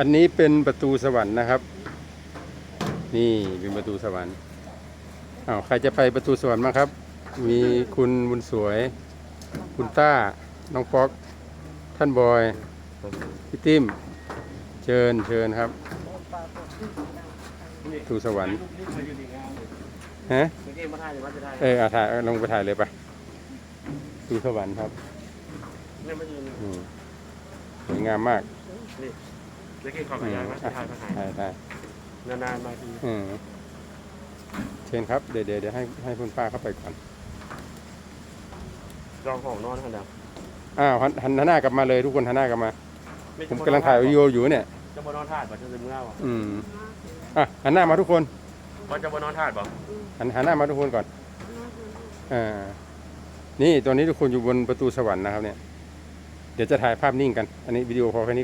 อันนี้เป็นประตูสวรรค์นะครับ นี่เป็นประตูสวรรค์อ้าวใครจะไปประตูสวรรค์บ้างครับ มีคุณบุญสวย คุณต้า น้องป๊อกท่านบอยพี่ติ้มเชิญเชิญครับประตูสวรรค์ฮะเอเออาถ่ายลงไปถ่ายเลยไปประตูสวรรค์ครับสวยงามมาก นี่เมื่อกี้ขออืขมยายมาอะถ่ายมาถ่ายถ่ายถ่ายนานๆมาทีอืมเชิญครับเดี๋ยวเดี๋ยวเดี๋ยวให้ให้คุณป้าเข้าไปก่อนจองของนอนขนาดอ้าวหันหันหน้ากลับมาเลยทุกคนหันหน้ากลับมา ผมกำลังถ่ายวิดีโออยู่เนี่ยจะบนนอนถ่ายป่ะจะลืมเล่าอะอืมอะหันหน้ามาทุกคนว่าจะบนนอนถ่ายป่ะหันหันหน้ามาทุกคนก่อนอ่านี่ตอนนี้ทุกคนอยู่บนประตูสวรรค์นะครับเนี่ยเดี๋ยวจะถ่ายภาพนิ่งกัน อันนี้วิดีโอพอแค่นี้